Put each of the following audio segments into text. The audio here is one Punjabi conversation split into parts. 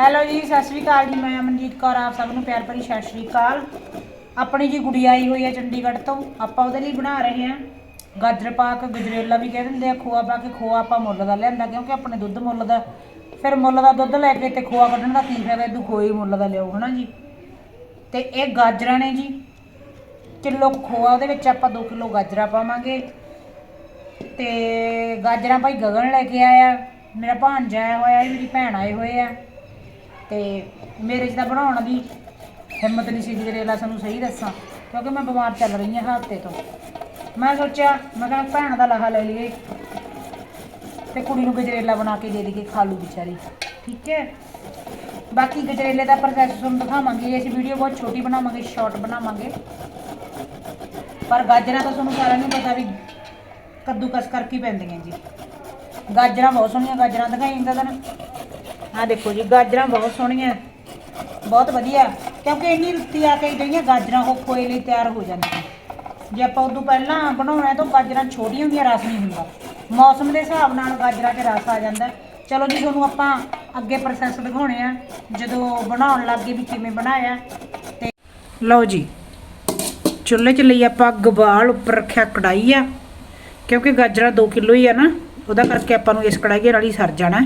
ਹੈਲੋ ਜੀ, ਸਤਿ ਸ਼੍ਰੀ ਅਕਾਲ ਜੀ। ਮੈਂ ਅਮਨਜੀਤ ਕੌਰ, ਆਪ ਸਭ ਨੂੰ ਪਿਆਰ ਭਰੀ ਸਤਿ ਸ਼੍ਰੀ ਅਕਾਲ। ਆਪਣੀ ਜੀ ਗੁੜੀਆ ਆਈ ਹੋਈ ਹੈ ਚੰਡੀਗੜ੍ਹ ਤੋਂ। ਆਪਾਂ ਉਹਦੇ ਲਈ ਬਣਾ ਰਹੇ ਹਾਂ। ਗਾਜਰ ਪਾ ਕੇ ਗਜਰੇਲਾ ਵੀ ਕਹਿ ਦਿੰਦੇ ਆ, ਖੋਆ ਪਾ ਕੇ ਖੋਆ ਆਪਾਂ ਮੁੱਲ ਦਾ ਲਿਆਂਦਾ, ਕਿਉਂਕਿ ਆਪਣੇ ਦੁੱਧ ਮੁੱਲ ਦਾ। ਫਿਰ ਮੁੱਲ ਦਾ ਦੁੱਧ ਲੈ ਕੇ ਤੇ ਖੋਆ ਕੱਢਣ ਦਾ ਕੀ ਫਾਇਦਾ, ਇਦੋਂ ਖੋਏ ਮੁੱਲ ਦਾ ਲਿਆਓ, ਹਨਾ ਜੀ? ਤੇ ਇਹ ਗਾਜਰਾਂ ਨੇ ਜੀ। ਕਿਲੋ ਖੋਆ ਉਹਦੇ ਵਿੱਚ ਆਪਾਂ 2 ਕਿਲੋ ਗਾਜਰਾਂ ਪਾਵਾਂਗੇ। ਤੇ ਗਾਜਰਾਂ ਭਾਈ ਗਗਨ ਲੈ ਕੇ ਆਇਆ। ਮੇਰਾ ਭਾਂਜਾ ਆਇਆ ਹੋਇਆ, ਮੇਰੀ ਭੈਣ ਆਏ ਹੋਏ ਆ। ਤੇ ਮੇਰੇ 'ਚ ਤਾਂ ਬਣਾਉਣ ਦੀ ਹਿੰਮਤ ਨਹੀਂ ਸੀ ਗਜਰੇਲਾ ਸਾਨੂੰ ਸਹੀ ਦੱਸਾਂ, ਕਿਉਂਕਿ ਮੈਂ ਬਿਮਾਰ ਚੱਲ ਰਹੀ ਹਾਂ ਹਫ਼ਤੇ ਤੋਂ। ਮੈਂ ਸੋਚਿਆ, ਮੈਂ ਕਿਹਾ ਭੈਣ ਦਾ ਲਾਹਾ ਲੈ ਲਈਏ ਤੇ ਕੁੜੀ ਨੂੰ ਗਜਰੇਲਾ ਬਣਾ ਕੇ ਦੇ ਦੇਈਏ ਖਾ ਲੂ ਵਿਚਾਰੀ। ਠੀਕ ਹੈ? ਬਾਕੀ ਗਜਰੇਲੇ ਦਾ ਪ੍ਰੋਸੈਸ ਤੁਹਾਨੂੰ ਦਿਖਾਵਾਂਗੇ ਅਸੀਂ ਵੀਡੀਓ ਬਹੁਤ ਛੋਟੀ ਬਣਾਵਾਂਗੇ ਸ਼ਾਰਟ ਬਣਾਵਾਂਗੇ। ਪਰ ਗਾਜਰਾਂ ਤਾਂ ਤੁਹਾਨੂੰ ਸਾਰਿਆਂ ਨੂੰ ਪਤਾ ਵੀ ਕੱਦੂਕਸ ਕਰਕੇ ਪੈਂਦੀਆਂ ਜੀ। ਗਾਜਰਾਂ ਬਹੁਤ ਸੋਹਣੀਆਂ ਗਾਜਰਾਂ ਦਿਖਾਈ ਜਾਂਦਾ ਤੈਨੂੰ। ਆ ਦੇਖੋ ਜੀ, ਗਾਜਰਾਂ ਬਹੁਤ ਸੋਹਣੀਆਂ, ਬਹੁਤ ਵਧੀਆ। ਕਿਉਂਕਿ ਇੰਨੀ ਰੁੱਤੀ ਆ ਕੇ ਜਿਹੜੀਆਂ ਗਾਜਰਾਂ ਉਹ ਖੋਏ ਲਈ ਤਿਆਰ ਹੋ ਜਾਂਦੀਆਂ। ਜੇ ਆਪਾਂ ਉਦੋਂ ਪਹਿਲਾਂ ਬਣਾਉਣਾ ਹੈ ਤਾਂ ਗਾਜਰਾਂ ਛੋਟੀਆਂ ਹੁੰਦੀਆਂ, ਰਸ ਨਹੀਂ ਹੁੰਦਾ। ਮੌਸਮ ਦੇ ਹਿਸਾਬ ਨਾਲ ਗਾਜਰਾਂ 'ਚ ਰਸ ਆ ਜਾਂਦਾ ਚਲੋ ਜੀ, ਤੁਹਾਨੂੰ ਆਪਾਂ ਅੱਗੇ ਪ੍ਰੋਸੈਸ ਦਿਖਾਉਣੇ ਆ, ਜਦੋਂ ਬਣਾਉਣ ਲੱਗੇ ਵੀ ਕਿਵੇਂ ਬਣਾਇਆ। ਤੇ ਲਓ ਜੀ, ਚੁੱਲ੍ਹੇ 'ਚ ਲਈ ਆਪਾਂ ਗਵਾਲ ਉੱਪਰ ਰੱਖਿਆ ਕੜਾਈ ਆ। ਕਿਉਂਕਿ ਗਾਜਰਾਂ 2 ਕਿਲੋ ਹੀ ਆ ਨਾ, ਉਹਦਾ ਕਰਕੇ ਆਪਾਂ ਨੂੰ ਇਸ ਕੜਾਈ ਨਾਲ ਹੀ ਸਰ ਜਾਣਾ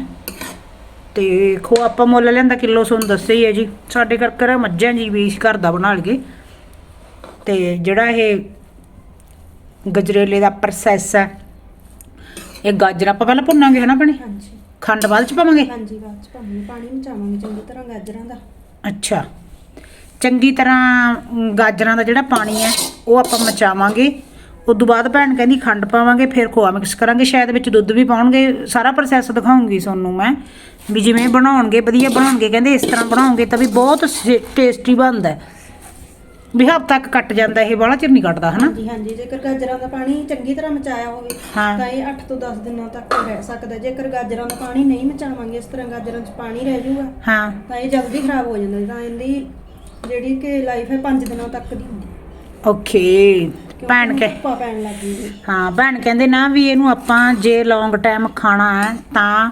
ਤੇ ਖੋ ਆਪਾਂ ਮੁੱਲ ਲੈਂਦਾ ਕਿਲੋ ਤੁਹਾਨੂੰ ਦੱਸਿਆ ਹੀ ਹੈ ਜੀ। ਸਾਡੇ ਘਰ ਕਰ ਮੱਝਾਂ ਜੀ ਵੀ ਇਸ ਘਰ ਦਾ ਬਣਾ ਲਈਏ। ਤੇ ਜਿਹੜਾ ਇਹ ਗਜਰੇਲੇ ਦਾ ਪ੍ਰੋਸੈਸ ਹੈ ਇਹ ਗਾਜਰ ਆਪਾਂ ਪਹਿਲਾਂ ਭੁੰਨਾਂਗੇ ਹਨਾ ਭੈਣੇ? ਹਾਂਜੀ। ਖੰਡ ਬਾਅਦ ਚ ਪਾਵਾਂਗੇ? ਹਾਂਜੀ ਬਾਅਦ ਚ ਪਾਣੀ ਪਾਣੀ ਮਚਾਵਾਂਗੇ ਚੰਗੀ ਤਰ੍ਹਾਂ ਗਾਜਰਾਂ ਦਾ। ਅੱਛਾ। ਚੰਗੀ ਤਰ੍ਹਾਂ ਗਾਜਰਾਂ ਦਾ ਜਿਹੜਾ ਪਾਣੀ ਹੈ ਉਹ ਆਪਾਂ ਮਚਾਵਾਂਗੇ। ਉਦੋਂ ਬਾਅਦ ਭੈਣ ਕਹਿੰਦੀ ਖੰਡ ਪਾਵਾਂਗੇ ਫਿਰ ਖੋਆ ਮਿਕਸ ਕਰਾਂਗੇ। ਸ਼ਾਇਦ ਵਿੱਚ ਦੁੱਧ ਵੀ ਪਾਉਣਗੇ ਸਾਰਾ ਪ੍ਰੋਸੈਸ ਦਿਖਾਉਂਗੀ ਤੁਹਾਨੂੰ ਮੈਂ। ਵੀ ਜਿਵੇਂ ਬਣਾਉਣਗੇ ਵਧੀਆ ਬਣਾਉਣਗੇ ਕਹਿੰਦੇ ਇਸ ਤਰ੍ਹਾਂ ਬਣਾਉਂਗੇ ਤਾਂ ਵੀ ਬਹੁਤ ਟੇਸਟੀ ਬਣਦਾ। ਵੀ ਹਫ਼ਤਾ ਤੱਕ ਕੱਟ ਜਾਂਦਾ ਇਹ ਬਾਹਲਾ ਚਿਰ ਨਹੀਂ ਕੱਟਦਾ ਹਨਾ? ਹਾਂਜੀ ਹਾਂਜੀ ਜੇਕਰ ਗਾਜਰਾਂ ਦਾ ਪਾਣੀ ਚੰਗੀ ਤਰ੍ਹਾਂ ਮਚਾਇਆ ਹੋਵੇ। ਤਾਂ ਇਹ 8 ਤੋਂ 10 ਦਿਨਾਂ ਤੱਕ ਰਹਿ ਸਕਦਾ ਜੇਕਰ ਗਾਜਰਾਂ ਦਾ ਪਾਣੀ ਨਹੀਂ ਮਚਾਵਾਂਗੇ ਇਸ ਤਰ੍ਹਾਂ ਗਾਜਰਾਂ 'ਚ ਪਾਣੀ ਰਹਿ ਜਾਊਗਾ ਹਾਂ। ਤਾਂ ਇਹ ਜਲਦੀ ਖਰਾਬ ਹੋ ਜਾਂਦਾ ਤਾਂ ਇਹਦੀ ਜਿਹੜੀ ਕਿ ਲਾਈਫ ਹੈ 5 ਦਿਨਾਂ ਤੱਕ ਦੀ ਹੁੰਦੀ ਓਕੇ ਭੈਣ ਕੇ ਧੁੱਪਾਂ ਪੈਣ ਲੱਗ ਗਈ ਹਾਂ ਭੈਣ ਕਹਿੰਦੇ ਨਾ ਵੀ ਇਹਨੂੰ ਆਪਾਂ ਜੇ ਲੌਂਗ ਟਾਈਮ ਖਾਣਾ ਹੈ ਤਾਂ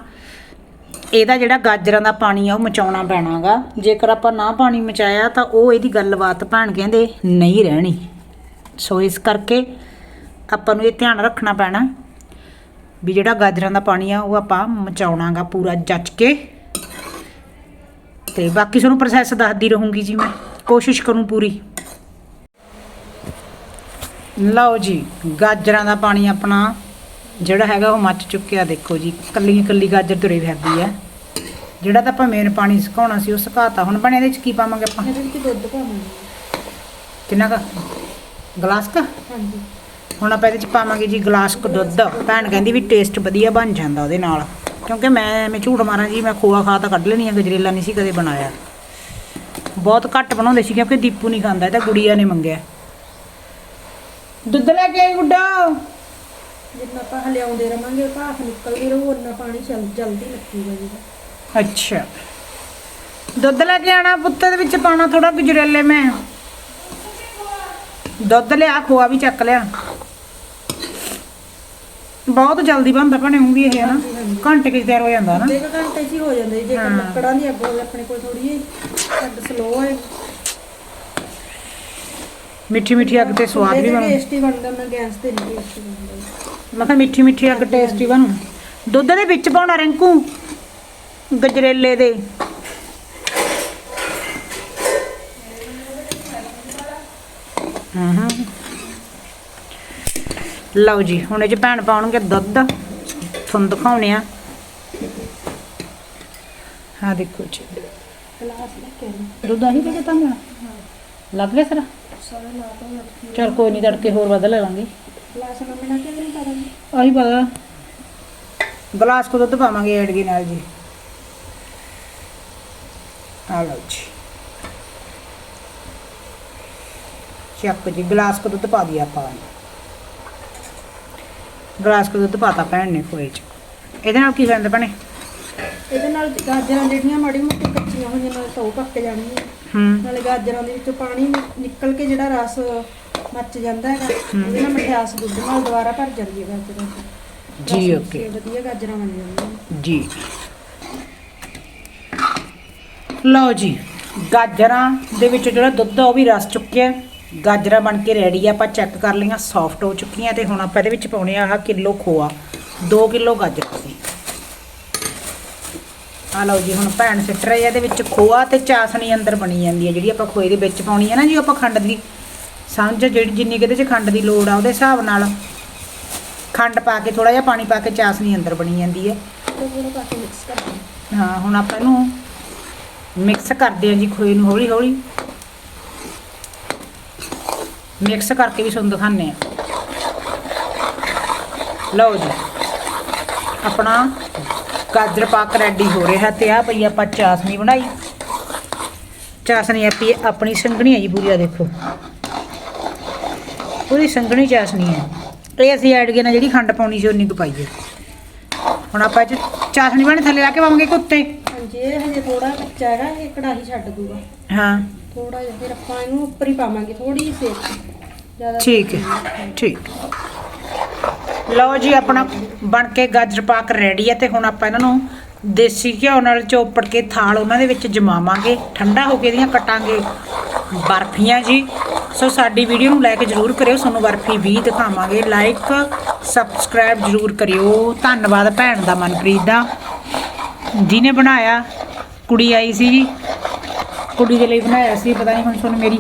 ਇਹਦਾ ਜਿਹੜਾ ਗਾਜਰਾਂ ਦਾ ਪਾਣੀ ਆ ਉਹ ਮਚਾਉਣਾ ਪੈਣਾਗਾ। ਜੇਕਰ ਆਪਾਂ ਨਾ ਪਾਣੀ ਮਚਾਇਆ ਤਾਂ ਉਹ ਇਹਦੀ ਗੱਲਬਾਤ ਭੈਣ ਕਹਿੰਦੇ ਨਹੀਂ ਰਹਿਣੀ। ਸੋ ਇਸ ਕਰਕੇ ਆਪਾਂ ਨੂੰ ਇਹ ਧਿਆਨ ਰੱਖਣਾ ਪੈਣਾ ਵੀ ਜਿਹੜਾ ਗਾਜਰਾਂ ਦਾ ਪਾਣੀ ਆ ਉਹ ਆਪਾਂ ਮਚਾਉਣਾਗਾ ਪੂਰਾ ਜੱਜ ਕੇ। ਤੇ ਬਾਕੀ ਤੁਹਾਨੂੰ ਪ੍ਰੋਸੈਸ ਦੱਸਦੀ ਰਹੂੰਗੀ ਜੀ ਮੈਂ। ਕੋਸ਼ਿਸ਼ ਕਰੂੰ ਪੂਰੀ। ਲਓ ਜੀ ਗਾਜਰਾਂ ਦਾ ਪਾਣੀ ਆਪਣਾ ਜਿਹੜਾ ਹੈਗਾ ਉਹ ਮੱਚ ਚੁੱਕਿਆ ਦੇਖੋ ਜੀ ਕੱਲੀ ਕੱਲੀ ਗਾਜਰ ਤੁਰੀ ਫਿਰਦੀ ਹੈ। ਜਿਹੜਾ ਤਾਂ ਆਪਾਂ ਮੇਨ ਪਾਣੀ ਸੁਕਾਉਣਾ ਸੀ ਉਹ ਸੁਕਾਤਾ। ਹੁਣ ਬਣੇ ਇਹਦੇ ਚ ਕੀ ਪਾਵਾਂਗੇ ਆਪਾਂ? ਇਹਦੇ ਵਿੱਚ ਦੁੱਧ ਪਾਵਾਂਗੇ। ਕਿੰਨਾ ਕੁ? ਗਲਾਸ ਕਾ? ਹਾਂਜੀ। ਹੁਣ ਆਪਾਂ ਇਹਦੇ ਚ ਪਾਵਾਂਗੇ ਜੀ ਗਲਾਸ ਕੁ ਦੁੱਧ। ਭੈਣ ਕਹਿੰਦੀ ਵੀ ਟੇਸਟ ਵਧੀਆ ਬਣ ਜਾਂਦਾ ਉਹਦੇ ਨਾਲ। ਕਿਉਂਕਿ ਮੈਂ ਮੈਂ ਝੂਠ ਮਾਰਾਂ ਜੀ ਮੈਂ ਖੋਆ ਖਾ ਤਾਂ ਕੱਢ ਲੈਣੀ ਆ ਗਜਰੇਲਾ ਨਹੀਂ ਸੀ ਕਦੇ ਬਣਾਇਆ। ਬਹੁਤ ਘੱਟ ਬਣਾਉਂਦੇ ਸੀ ਕਿਉਂਕਿ ਦੀਪੂ ਨਹੀਂ ਖਾਂਦਾ ਇਹ ਤਾਂ ਗੁੜੀਆ ਨੇ ਮੰਗਿਆ। ਦੁੱਧ ਲੈ ਕੇ ਆਈ ਗੁੱਡਾ। ਜਿੰਨਾ ਆਪਾਂ ਹਲਿਆਉਂਦੇ ਰਵਾਂਗੇ ਭਾਫ ਨਿਕਲਦੀ ਰਹੂ ਉਹਨਾਂ ਪਾਣੀ ਚੱਲ ਜਲਦੀ ਲੱਗੂਗਾ ਜੀ ਅੱਛਾ। ਦੁੱਧ ਲੈ ਕੇ ਆਣਾ ਪੁੱਤੇ ਦੇ ਵਿੱਚ ਪਾਣਾ ਥੋੜਾ ਗਜਰੇਲੇ ਮੈਂ। ਦੁੱਧ ਲਿਆ ਖੋਆ ਵੀ ਚੱਕ ਲਿਆ। ਬਹੁਤ ਜਲਦੀ ਬਣਦਾ ਭਣੇ ਉਹ ਵੀ ਇਹ ਨਾ ਘੰਟੇ ਕਿਚ ਤਿਆਰ ਹੋ ਜਾਂਦਾ ਨਾ ਕੁ ਘੰਟੇ 'ਚ ਹੀ ਹੋ ਜਾਂਦਾ ਜੀ ਜੇਕਰ ਹਾਂ। ਲੱਕੜਾਂ ਦੀ ਅੱਗ ਹੋਵੇ ਆਪਣੇ ਕੋਲ ਥੋੜੀ ਜਿਹੀ ਅੱਗ ਸਲੋ ਹੈ ਮਿੱਠੀ ਮਿੱਠੀ ਅੱਗ ਤੇ ਸਵਾਦ ਵੀ ਬਣੂ ਟੇਸਟੀ ਬਣਦਾ। ਮੈਂ ਗੈਸ ਤੇ ਨਹੀਂ ਟੇਸਟੀ ਬਣਦਾ। ਮੈਂ ਕਿਹਾ ਮਿੱਠੀ ਮਿੱਠੀ ਅੱਗ ਟੇਸਟੀ ਬਣੂ। ਦੁੱਧ ਦੇ ਵਿੱਚ ਪਾਉਣਾ ਰਿੰਕੂ ਗਜਰੇਲੇ ਦੇ। ਹਾਂ ਹਾਂ ਲਓ ਜੀ ਹੁਣ ਇਹ ਚ ਭੈਣ ਪਾਉਣਗੇ ਦੁੱਧ। ਤੁਹਾਨੂੰ ਦਿਖਾਉਣੇ ਆ। ਹਾਂ ਦੇਖੋ ਜੀ। ਗਲਾਸ ਲੈ ਕੇ ਦੁੱਧ ਆਹੀ ਤੇ ਤਾਂ ਮੇਰਾ ਲੱਗ ਗਿਆ ਸਾਰਾ? ਸਾਰਾ ਰੱਖੀ ਚਲ ਕੋਈ ਨਹੀਂ ਤੜਕੇ ਹੋਰ ਵੱਧ ਲੈ ਲਾਂਗੇ ਗਲਾਸ ਨਾਲ ਕਰਾਂਗੇ ਆਹੀ ਪਤਾ। ਗਲਾਸ ਕੋ ਦੁੱਧ ਪਾਵਾਂਗੇ ਐਡਗੀ ਨਾਲ ਜੀ। ਆ ਲਓ ਜੀ। ਚੱਕ ਜੀ ਗਲਾਸ ਕੋ ਦੁੱਧ ਪਾ ਦਿਆ ਆਪਾਂ। ਗਲਾਸ ਕੋ ਦੁੱਧ ਪਾਤਾ ਭੈਣ ਨੇ ਖੋਏ ਚ। ਇਹਦੇ ਨਾਲ ਕੀ ਕਰਨਾ ਭੈਣੇ? ਇਹਦੇ ਨਾਲ ਗਾਜਰਾਂ ਜਿਹੜੀਆਂ ਮਾੜੀ ਮੋਟੀ ਕੱਚੀਆਂ ਹੋਈਆਂ ਨਾਲ ਤਾਂ ਉਹ ਪੱਕ ਜਾਣਗੀਆਂ। ਹੂੰ ਨਾਲੇ ਗਾਜਰਾਂ ਦੇ ਵਿੱਚੋਂ ਪਾਣੀ ਨਿ- ਨਿਕਲ ਕੇ ਜਿਹੜਾ ਰਸ ਮੱਚ ਜਾਂਦਾ ਹੈਗਾ ਉਹਦੇ ਨਾਲ ਮਠਿਆਸ ਦੁੱਧ ਨਾਲ ਦੁਬਾਰਾ ਭਰ ਜਾਂਦੀ ਹੈ ਗਾਜਰਾਂ ਦੀ। ਜੀ ਰਸ ਓਕੇ ਵਧੀਆ ਗਾਜਰਾਂ ਬਣ ਜਾਂਦੀਆਂ ਜੀ। ਲਓ ਜੀ ਗਾਜਰਾਂ ਦੇ ਵਿੱਚ ਜਿਹੜਾ ਦੁੱਧ ਆ ਉਹ ਵੀ ਰਸ ਚੁੱਕਿਆ ਗਾਜਰਾਂ ਬਣ ਕੇ ਰੈਡੀ ਆ ਆਪਾਂ ਚੈੱਕ ਕਰ ਲਈਆਂ ਸੌਫਟ ਹੋ ਚੁੱਕੀਆਂ ਤੇ ਹੁਣ ਆਪਾਂ ਇਹਦੇ ਵਿੱਚ ਪਾਉਣੇ ਆ ਆਹ ਕਿਲੋ ਖੋਆ 2 ਕਿਲੋ ਗਾਜਰ। ਆ ਲਓ ਜੀ ਹੁਣ ਭੈਣ ਸਿੱਟ ਰਹੀ ਆ ਇਹਦੇ ਵਿੱਚ ਖੋਆ ਤੇ ਚਾਸਣੀ ਅੰਦਰ ਬਣੀ ਜਾਂਦੀ ਹੈ ਜਿਹੜੀ ਆਪਾਂ ਖੋਏ ਦੇ ਵਿੱਚ ਪਾਉਣੀ ਹੈ ਨਾ ਜੀ ਆਪਾਂ ਖੰਡ ਦੀ। ਸਮਝ ਜਿਹੜੀ ਜਿੰਨੀ ਕਿਤੇ ਚ ਖੰਡ ਦੀ ਲੋੜ ਆ ਉਹਦੇ ਹਿਸਾਬ ਨਾਲ ਖੰਡ ਪਾ ਕੇ ਥੋੜਾ ਜਿਹਾ ਪਾਣੀ ਪਾ ਕੇ ਚਾਸਣੀ ਅੰਦਰ ਬਣੀ ਜਾਂਦੀ ਹੈ। ਹਾਂ। ਹੁਣ ਆਪਾਂ ਇਹਨੂੰ ਮਿਕਸ ਕਰਦੇ ਹਾਂ ਜੀ ਖੋਏ ਨੂੰ ਹੌਲੀ ਹੌਲੀ ਮਿਕਸ ਕਰਕੇ ਵੀ ਤੁਹਾਨੂੰ ਦਿਖਾਉਂਦੇ ਆ ਲਓ ਜੀ ਆਪਣਾ ਗਾਜਰ ਪਾਕ ਰੈਡੀ ਹੋ ਰਿਹਾ ਤੇ ਆ ਪਈ ਆਪਾਂ ਚਾਸਨੀ ਬਣਾਈ। ਚਾਸਨੀ ਆਪੀ ਆਪਣੀ ਸੰਘਣੀ ਹੈ ਜੀ ਪੂਰੀ ਆ ਦੇਖੋ। ਪੂਰੀ ਸੰਘਣੀ ਚਾਸਨੀ ਹੈ ਇਹ ਅਸੀਂ ਐਡ ਕੇ ਨਾ ਜਿਹੜੀ ਖੰਡ ਪਾਉਣੀ ਸੀ ਉਨੀ ਕੁ ਪਾਈਏ ਹੁਣ ਆਪਾਂ ਇਹ ਚਾਸਨੀ ਬਣੇ ਥੱਲੇ ਲਾ ਕੇ ਪਾਵਾਂਗੇ ਕਿ ਉੱਤੇ। ਹਾਂਜੀ ਇਹ ਹਜੇ ਥੋੜਾ ਕੱਚਾ ਹੈਗਾ ਇਹ ਕੜਾਹੀ ਛੱਡ ਦੂਗਾ। ਹਾਂ। ਥੋੜਾ ਜਿਹਾ ਫਿਰ ਆਪਾਂ ਇਹਨੂੰ ਉੱਪਰ ਹੀ ਪਾਵਾਂਗੇ ਥੋੜੀ ਜਿਹੀ ਸੇਕ। ਠੀਕ ਹੈ ਠੀਕ। ਲਓ ਜੀ, ਆਪਣਾ ਬਣ ਕੇ ਗਾਜਰ ਪਾਕ ਰੈਡੀ ਹੈ ਤੇ ਹੁਣ ਆਪਾਂ ਇਹਨਾਂ ਨੂੰ ਦੇਸੀ ਘਿਓ ਨਾਲ ਚੋਪੜ ਕੇ ਥਾਲ ਉਹਨਾਂ ਦੇ ਵਿੱਚ ਜਮਾਵਾਂਗੇ। ਠੰਡਾ ਹੋ ਕੇ ਇਹਦੀਆਂ ਕਟਾਂਗੇ ਬਰਫੀਆਂ ਜੀ। ਸੋ ਸਾਡੀ ਵੀਡੀਓ ਨੂੰ ਲਾਈਕ ਜਰੂਰ ਕਰਿਓ, ਤੁਹਾਨੂੰ ਬਰਫੀ ਵੀ ਦਿਖਾਵਾਂਗੇ। ਲਾਈਕ ਸਬਸਕ੍ਰਾਈਬ ਜਰੂਰ ਕਰਿਓ। ਧੰਨਵਾਦ ਭੈਣ ਦਾ ਮਨਪ੍ਰੀਤ ਦਾ, ਜਿਹਨੇ ਬਣਾਇਆ। ਕੁੜੀ ਆਈ ਸੀ ਜੀ। ਕੁੜੀ ਦੇ ਲਈ ਬਣਾਇਆ ਸੀ, ਪਤਾ ਨਹੀਂ ਹੁਣ ਤੁਹਾਨੂੰ ਮੇਰੀ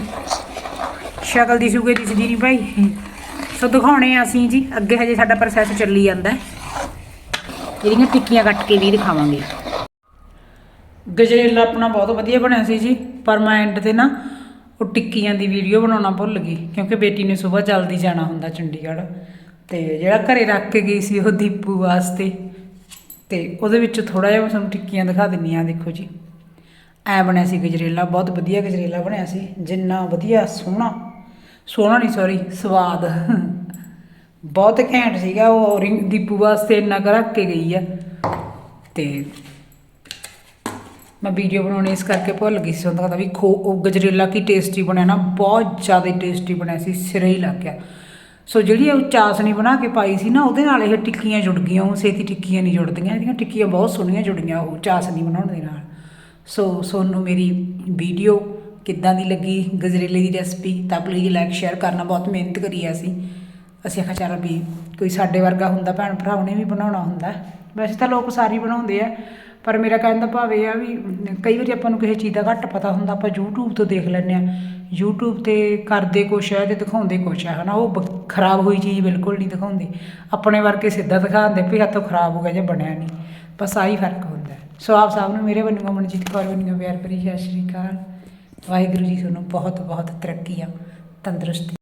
ਸ਼ਕਲ ਦੀ ਸੁਗੇ ਦਿਸਦੀ ਨਹੀਂ ਭਾਈ। ਸੋ ਦਿਖਾਉਣੇ ਆ ਅਸੀਂ ਜੀ। ਅੱਗੇ ਹਜੇ ਸਾਡਾ ਪ੍ਰੋਸੈਸ ਚੱਲੀ ਜਾਂਦਾ ਹੈ। ਇਹਦੀਆਂ ਟਿੱਕੀਆਂ ਕੱਟ ਕੇ ਵੀ ਦਿਖਾਵਾਂਗੇ। ਗਜਰੇਲਾ ਆਪਣਾ ਬਹੁਤ ਵਧੀਆ ਬਣਿਆ ਸੀ ਜੀ, ਪਰ ਮੈਂ ਐਂਡ ਤੇ ਨਾ ਉਹ ਟਿੱਕੀਆਂ ਦੀ ਵੀਡੀਓ ਬਣਾਉਣਾ ਭੁੱਲ ਗਈ, ਕਿਉਂਕਿ ਬੇਟੀ ਨੇ ਸਵੇਰ ਜਲਦੀ ਜਾਣਾ ਹੁੰਦਾ ਚੰਡੀਗੜ੍ਹ। ਤੇ ਜਿਹੜਾ ਘਰੇ ਰੱਖ ਕੇ ਗਈ ਸੀ ਉਹ ਦੀਪੂ ਵਾਸਤੇ। ਤੇ ਉਹਦੇ ਵਿੱਚ ਥੋੜਾ ਜਿਹਾ ਮੈਂ ਤੁਹਾਨੂੰ ਟਿੱਕੀਆਂ ਦਿਖਾ ਦਿੰਨੀ ਆ, ਦੇਖੋ ਜੀ। ਐ ਬਣਿਆ ਸੀ ਗਜਰੇਲਾ, ਬਹੁਤ ਵਧੀਆ ਗਜਰੇਲਾ ਬਣਿਆ ਸੀ। ਜਿੰਨਾ ਵਧੀਆ, ਸੋਹਣਾ। ਸੋਹਣਾ ਨਹੀਂ ਸੌਰੀ ਸਵਾਦ। ਬਹੁਤ ਘੈਂਟ ਸੀਗਾ, ਉਹ ਰਿੰਗ ਦੀਪੂ ਵਾਸਤੇ ਇੰਨਾ ਕੁ ਰੱਖ ਕੇ ਗਈ ਆ। ਤੇ ਮੈਂ ਵੀਡੀਓ ਬਣਾਉਣੀ ਇਸ ਕਰਕੇ ਭੁੱਲ ਗਈ ਸੀ। ਉਹਦਾ ਵੀ ਖੋ, ਉਹ ਗਜਰੇਲਾ ਕੀ ਟੇਸਟੀ ਬਣਿਆ ਨਾ, ਬਹੁਤ ਜ਼ਿਆਦਾ ਟੇਸਟੀ ਬਣਿਆ ਸੀ, ਸਿਰੇ ਹੀ ਲੱਗ ਗਿਆ। ਸੋ ਜਿਹੜੀ ਉਹ ਚਾਸਣੀ ਬਣਾ ਕੇ ਪਾਈ ਸੀ ਨਾ, ਉਹਦੇ ਨਾਲ ਇਹ ਟਿੱਕੀਆਂ ਜੁੜ ਗਈਆਂ, ਉਹ ਸੇਤੀ ਟਿੱਕੀਆਂ ਨਹੀਂ ਜੁੜਦੀਆਂ, ਇਹਦੀਆਂ ਟਿੱਕੀਆਂ ਬਹੁਤ ਸੋਹਣੀਆਂ ਜੁੜੀਆਂ ਉਹ ਚਾਸਣੀ ਬਣਾਉਣ ਦੇ ਨਾਲ। ਸੋ, ਸੋਨੂੰ ਮੇਰੀ ਵੀਡੀਓ ਕਿੱਦਾਂ ਦੀ ਲੱਗੀ ਗਜਰੇਲੇ ਦੀ ਰੈਸਪੀ ਤਾਂ ਪਲੀਜ਼ ਲਾਈਕ ਸ਼ੇਅਰ ਕਰਨਾ, ਬਹੁਤ ਮਿਹਨਤ ਕਰੀ ਆ ਅਸੀਂ। ਅਸੀਂ ਆਖਿਆ, ਚੱਲ ਵੀ ਕੋਈ ਸਾਡੇ ਵਰਗਾ ਹੁੰਦਾ, ਭੈਣ ਭਰਾ ਉਹਨੇ ਵੀ ਬਣਾਉਣਾ ਹੁੰਦਾ। ਵੈਸੇ ਤਾਂ ਲੋਕ ਸਾਰੇ ਬਣਾਉਂਦੇ ਆ, ਪਰ ਮੇਰਾ ਕਹਿਣ ਦਾ ਭਾਵ ਇਹ ਆ ਵੀ ਕਈ ਵਾਰੀ ਆਪਾਂ ਨੂੰ ਕਿਸੇ ਚੀਜ਼ ਦਾ ਘੱਟ ਪਤਾ ਹੁੰਦਾ, ਆਪਾਂ YouTube ਤੋਂ ਦੇਖ ਲੈਂਦੇ ਆ। YouTube ਤੇ ਕਰਦੇ ਕੁਛ ਹੈ ਤੇ ਦਿਖਾਉਂਦੇ ਕੁਛ ਹੈ ਹਨਾ? ਉਹ ਬ- ਖਰਾਬ ਹੋਈ ਚੀਜ਼ ਬਿਲਕੁਲ ਨਹੀਂ ਦਿਖਾਉਂਦੇ। ਆਪਣੇ ਵਰਗੇ ਸਿੱਧਾ ਦਿਖਾਉਂਦੇ ਵੀ ਹੱਥੋਂ ਖਰਾਬ ਹੋ ਗਿਆ ਜਾਂ ਬਣਿਆ ਨਹੀਂ। ਬਸ ਆਹੀ ਫ਼ਰਕ ਹੁੰਦਾ। ਹੈ। ਸੋ ਆਪ ਸਭ ਨੂੰ, ਮੇਰੇ ਵੱਲੋਂ ਮਨਜੀਤ ਕੌਰ ਵੱਲੋਂ ਪਿਆਰ ਭਰੀ ਸਤਿ ਸ਼੍ਰੀ ਅਕਾਲ। ਵਾਹਿਗੁਰੂ ਜੀ ਤੁਹਾਨੂੰ ਬਹੁਤ ਬਹੁਤ ਤਰੱਕੀਆਂ ਤੰਦਰੁਸਤੀ